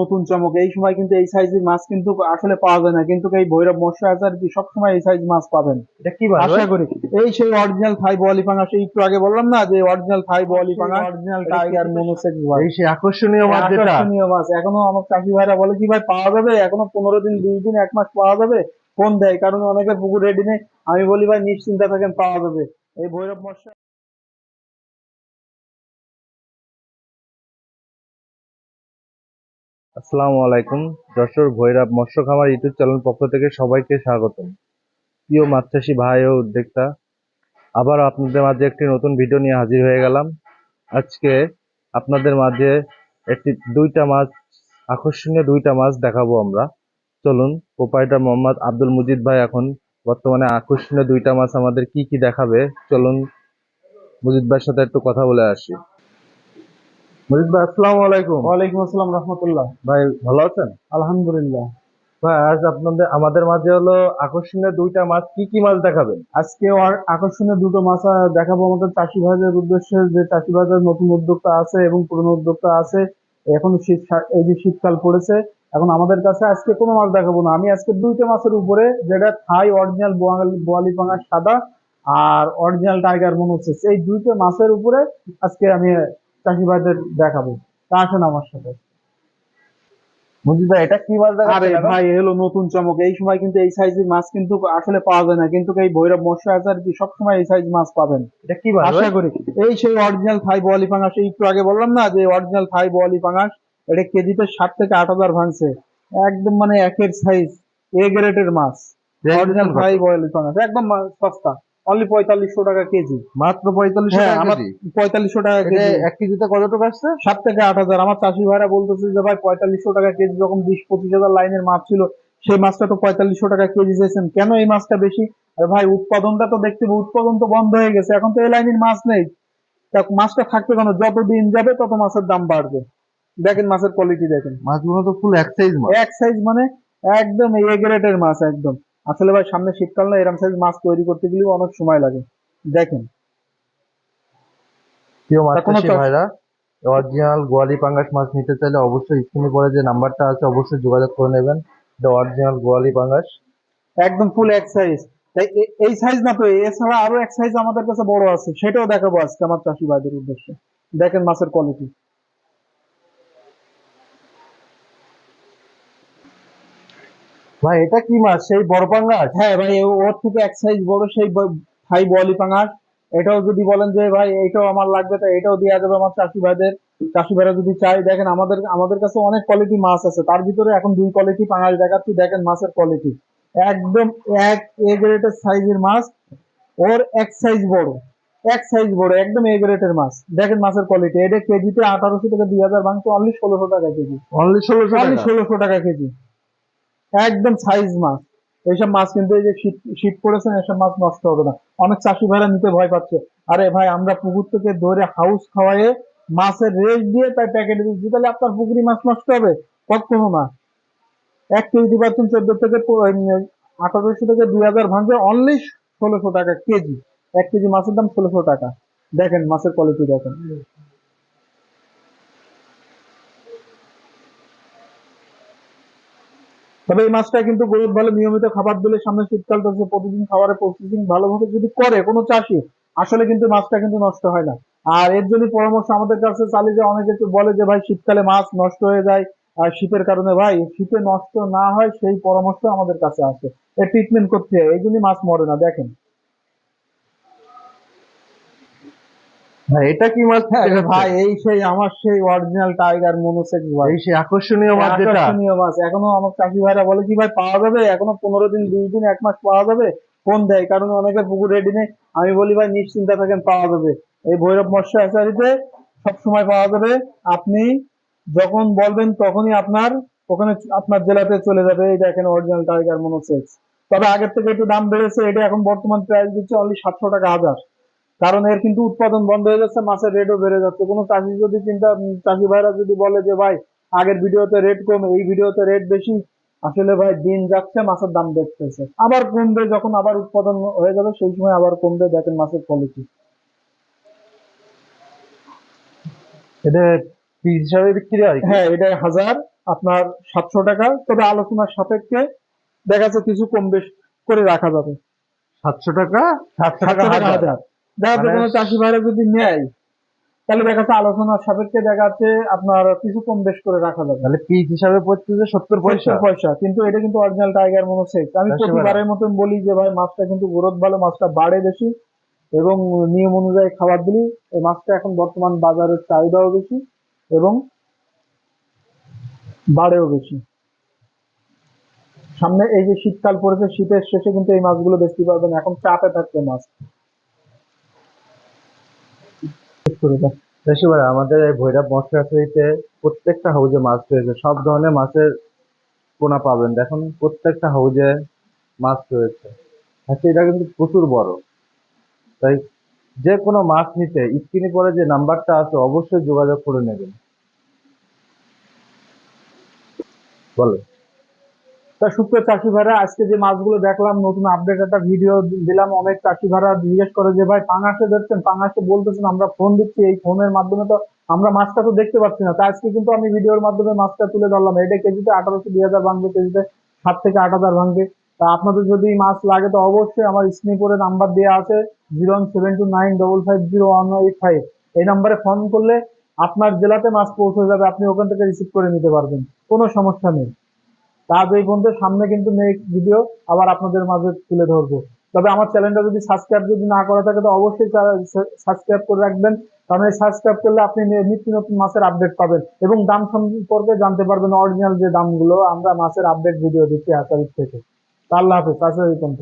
নতুন চমক। এই সময় কিন্তু এই সাইজের মাছ কিন্তু আসলে পাওয়া যায় না। কিন্তু এই ভৈরব মৎস্য আচার সব সময় এই সাইজ মাছ পাবেন? এটা কি আশা করি। এই সেই অরিজিনাল থাই বোয়ালি পাঙাশ এই একটু আগে বললাম না যে অরিজিনাল থাই বোয়ালি পাঙাশ অরিজিনাল টাইগার মনোসেক্স ভাই এই সেই আকর্ষণীয় মাছ যেটা। আকর্ষণীয় মাছ এখনও আমার চাষি ভাইরা বলে কি ভাই পাওয়া যাবে? এখনও পনেরো দিন বিশ দিন এক মাস পাওয়া যাবে? ফোন দেয় কারণ অনেকের পুকুর রেডি নেই। আমি বলি ভাই নিশ্চিন্তা থাকেন পাওয়া যাবে। এই ভৈরব মৎস্য আসসালামু আলাইকুম। যশোর ভৈরব মৎস্য খামার ইউটিউব চ্যানেল পক্ষ থেকে সবাইকে স্বাগতম। প্রিয় মাছ চাষি ভাই ও উদ্যোক্তা আবার আপনাদের মাঝে একটি নতুন ভিডিও নিয়ে হাজির হয়ে গেলাম। আজকে আপনাদের মাঝে একটি, দুইটা মাছ, আকর্ষণীয় দুইটা মাছ দেখাবো আমরা। চলুন প্রোপাইটার মোহাম্মদ আব্দুল মুজিদ ভাই এখন বর্তমানে আকর্ষণীয় দুইটা মাছ আমাদের কি কি দেখাবে? চলুন মুজিদ ভাইয়ের সাথে একটু কথা বলে আসি। মুজিদ ভাই আসসালামু আলাইকুম। ওয়ালাইকুম আসসালাম রহমতুল্লাহ। ভাই ভালো আছেন? আলহামদুলিল্লাহ। ভাই আজ আপনাদের আমাদের মাঝে হলো আকর্ষণীয় দুইটা মাছ কি কি মাছ দেখাবেন? আজকে আর- আকর্ষণীয় দুটো মাছ দেখাবো আমাদের চাষি ভাইদের উদ্দেশ্যে যে চাষি ভাইদের নতুন উদ্যোক্তা আছে এবং পুরনো উদ্যোক্তা আছে। এখন শীত এই যে শীতকাল পড়েছে এখন আমাদের কাছে আজকে কোনো মাছ দেখাবো না। আমি আজকে দুইটা মাছের উপরে যেটা থাই অরিজিনাল বোয়ালি পাঙার সাদা আর অরিজিনাল টাইগার মনে হচ্ছে এই দুইটা মাছের উপরে আজকে আমি দেখাবো। তা আসেন আমার সাথে। এটা কি মাছ আরে ভাই এলো নতুন চমক। এই সময় কিন্তু এই সাইজের মাছ কিন্তু আসলে পাওয়া যায় না। কিন্তু এই ভৈরব মৎস্য আচার সব সময় এই সাইজ মাছ পাবেন। এটা কি আশা করি। এই সেই অরিজিনাল থাই বোয়ালি পাঙাশ। একটু আগে বললাম না যে অরিজিনাল থাই বোয়ালি পাঙাশ এটা কেজিতে ষাট থেকে আট হাজার ভাঙছে। একদম মানে একের সাইজ এ গ্রেডের মাছ। অরিজিনাল থাই বোয়ালি পাঙাশ। একদম সস্তা। অনলি পঁয়তাল্লিশশো টাকা কেজি। মাত্র পঁয়তাল্লিশ হ্যাঁ টাকা কেজি। পঁয়তাল্লিশশো টাকা কেজি। এক কেজিতে কত টাকা আসছে? সাত থেকে আট হাজার। আমার চাষি ভাইরা বলতেছে যে ভাই পঁয়তাল্লিশশো টাকা কেজি যখন বিশ পঁচিশ হাজার লাইনের মাছ ছিল সেই মাছটা তো পঁয়তাল্লিশশো টাকা কেজি চেয়েছেন কেন এই মাছটা বেশি? আরে ভাই উৎপাদনটা তো দেখতে উৎপাদন তো বন্ধ হয়ে গেছে। এখন তো এই লাইনের মাছ নেই। তা মাছটা থাকবে কেন? যত দিন যাবে তত মাছের দাম বাড়বে। দেখেন মাছের কোয়ালিটি দেখেন। মাছগুলো তো ফুল এক সাইজ মাছ। এক সাইজ মানে একদম এ গ্রেডের মাছ একদম। আসলে ভাই সামনে শীতকাল না এরকম সাইজ মাছ তৈরি করতে গেলেও অনেক সময় লাগে। দেখেন। প্রিয় মাছ ভাইরা অরিজিনাল গোয়ালি পাঙ্গাস মাছ নিতে চাইলে অবশ্যই স্ক্রিনে পরে যে নাম্বারটা আছে অবশ্যই যোগাযোগ করে নেবেন। এটা অরিজিনাল গোয়ালি পাঙ্গাস। একদম ফুল এক সাইজ তাই এই সাইজ না তো এছাড়া আরও এক সাইজ আমাদের কাছে বড় আছে সেটাও দেখাবো আজকে আমার চাষি ভাইদের উদ্দেশ্যে। দেখেন মাছের কোয়ালিটি ভাই এটা কি মাছ? সেই বড় পাঙ্গাস? হ্যাঁ ভাই ওর থেকে এক সাইজ বড় সেই ভাই বলি পাঙাশ এটাও যদি বলেন যে ভাই এটাও আমার লাগবে তা এটাও দেওয়া যাবে আমার চাষি ভাইদের। চাষি ভাইরা যদি চাই দেখেন আমাদের আমাদের কাছে অনেক কোয়ালিটি মাছ আছে। তার ভিতরে এখন দুই কোয়ালিটি পাঙাশ দেখাচ্ছি দেখেন মাছের কোয়ালিটি একদম এক এ গ্রেডের সাইজের মাছ ওর এক সাইজ বড়। এক সাইজ বড় একদম এ গ্রেডের মাছ। দেখেন মাছের কোয়ালিটি এটা কেজিতে আঠারোশো থেকে দুই হাজার ভাঙছে অনলি ষোলোশো টাকা কেজি। অনলি ষোলোশো অনলি ষোলোশো টাকা কেজি। একদম সাইজ মাছ এইসব মাছ কিন্তু এই যে শীত শীত পড়েছে এসব মাছ নষ্ট হবে না। অনেক চাষি ভাইরা নিতে ভয় পাচ্ছে। আরে ভাই, আমরা পুকুর থেকে ধরে হাউস খাওয়ায়ে মাছের রেস দিয়ে তাই প্যাকেটে দিচ্ছি, তাহলে আপনার পুকুরি মাছ নষ্ট হবে? কখনো না। এক কেজি পাচ্ছেন চোদ্দ থেকে আঠারোশো থেকে দুই হাজার ভাঙছে অনলি ষোলোশো টাকা কেজি। এক কেজি মাছের দাম ষোলোশো টাকা। দেখেন মাছের কোয়ালিটি দেখেন। তবে এই মাছটা কিন্তু গরুর ভালো নিয়মিত খাবার দিলে সামনে শীতকাল চলছে প্রতিদিন খাবারের প্রসেসিং ভালোভাবে যদি করে কোনো চাষি, আসলে কিন্তু মাছটা কিন্তু নষ্ট হয় না। আর এর জন্য পরামর্শ আমাদের কাছে চালিয়ে যে অনেকে বলে যে, ভাই, শীতকালে মাছ নষ্ট হয়ে যায়, আর শীতের কারণে ভাই, শীতে নষ্ট না হয় সেই পরামর্শ আমাদের কাছে আসে। এর ট্রিটমেন্ট করতে হয়, এই জন্যই মাছ মরে না, দেখেন। ভাই এটা কি মাছ? হ্যাঁ ভাই এই সেই আমার সেই অরিজিনাল টাইগার মনোসেক্স ভাই এই সেই আকর্ষণীয় মাছ যেটা? আকর্ষণীয় মাছ। এখনও আমার চাষি ভাইরা বলে কি ভাই পাওয়া যাবে? এখনও পনেরো দিন বিশ দিন এক মাস পাওয়া যাবে? ফোন দেয় কারণ অনেকের পুকুর রেডি নেই। আমি বলি ভাই নিশ্চিন্তা থাকেন পাওয়া যাবে। এই ভৈরব মৎস্য হ্যাচারিতে সবসময় পাওয়া যাবে। আপনি যখন বলবেন তখনই আপনার ওখানে আপনার জেলাতে চলে যাবে। এই দেখেন অরিজিনাল টাইগার মনোসেক্স তবে আগের থেকে একটু দাম বেড়েছে। এটা এখন বর্তমান প্রাইস দিচ্ছে অনলি সাতশো টাকা হাজার। কারণ এর কিন্তু উৎপাদন বন্ধ হয়ে যাচ্ছে মাছের রেটও বেড়ে যাচ্ছে। কোনো চাষি যদি চিন্তা চাষি ভাইরা যদি বলে যে ভাই আগের ভিডিওতে রেট কম এই ভিডিওতে রেট বেশি। আসলে ভাই দিন যাচ্ছে মাছের দাম দেখতেছে আবার কমবে যখন আবার উৎপাদন হয়ে যাবে সেই সময় আবার কমবে। দেখেন মাছের কোয়ালিটি এটা পিস হিসাবে বিক্রি হয় হ্যাঁ এটা হাজার আপনার সাতশো টাকা। তবে আলোচনার সাপেক্ষে দেখা যাচ্ছে কিছু কম বেশ করে রাখা যাবে। সাতশো টাকা? সাতশো সাতশো টাকা হাজার। দেখা যাচ্ছে মানে- কোনো চাষি ভাইরা যদি নেয় তাহলে দেখা যাচ্ছে আলোচনার সাপেক্ষে দেখা যাচ্ছে আপনার কিছু কম বেশ করে রাখা যাবে। তাহলে পিস হিসাবে পড়তেছে সত্তর পয়সা। পয়সা পয়সা কিন্তু এটা কিন্তু অরিজিনাল টাইগার মনোসেক্স আমি প্রতিবারের মতন বলি যে ভাই মাছটা কিন্তু গ্রোথ ভালো মাছটা বাড়ে বেশি এবং নিয়ম অনুযায়ী খাবার দিলি এই মাছটা এখন বর্তমান বাজারের চাহিদাও বেশি এবং বাড়েও বেশি। সামনে এই যে শীতকাল পড়েছে শীতের শেষে কিন্তু এই মাছগুলো বেশি পাবেন এখন চাপে থাকছে মাছ। ভাই আমাদের এই ভৈরব মৎস্যাচারীতে প্রত্যেকটা হাউজে মাছ রয়েছে। সব ধরনের মাছের পোনা পাবেন। দেখুন, প্রত্যেকটা হাউজে মাছ রয়েছে। আচ্ছা এটা কিন্তু প্রচুর বড়। তাই যে কোনো মাছ নিতে, স্ক্রিনে পরে যে নাম্বারটা আছে, অবশ্যই যোগাযোগ করে নেবেন। বলো। তা সুপ্রিয় চাষি ভাইরা, আজকে যে মাছগুলো দেখলাম, নতুন আপডেট একটা ভিডিও দিলাম। অনেক চাষি ভাইরা জিজ্ঞেস করে যে, ভাই, পাঙাশে দেখছেন পাঙাশে বলতেছেন, আমরা ফোন দিচ্ছি। এই ফোনের মাধ্যমে তো আমরা মাছটা তো দেখতে পাচ্ছি না। তাই আজকে কিন্তু আমি ভিডিওর মাধ্যমে মাছটা তুলে ধরলাম। এটা কেজিতে আঠারোশো দুই হাজার ভাঙবে, কেজিতে সাত থেকে আট হাজার ভাঙবে। তা আপনাদের যদি মাছ লাগে, তো অবশ্যই আমার স্ক্রিনে করে নাম্বার দেওয়া আছে, zero one seven two nine double five zero one eight five. এই নাম্বারে ফোন করলে আপনার জেলাতে মাছ পৌঁছে যাবে, আপনি ওখান থেকে রিসিভ করে নিতে পারবেন। কোনো সমস্যা নেই। আজ এই পর্যন্ত, সামনে কিন্তু নেক্সট ভিডিও আবার আপনাদের মাঝে তুলে ধরবো। তবে আমার চ্যানেলটা যদি সাবস্ক্রাইব যদি না করা থাকে, তো অবশ্যই সাবস্ক্রাইব করে রাখবেন। কারণ এই সাবস্ক্রাইব করলে আপনি নিত্য নতুন মাছের আপডেট পাবেন এবং দাম সম্পর্কে জানতে পারবেন অরিজিনাল যে দামগুলো, আমরা মাছের আপডেট ভিডিও দিচ্ছি আচারির থেকে। আল্লাহ হাফেজ পর্যন্ত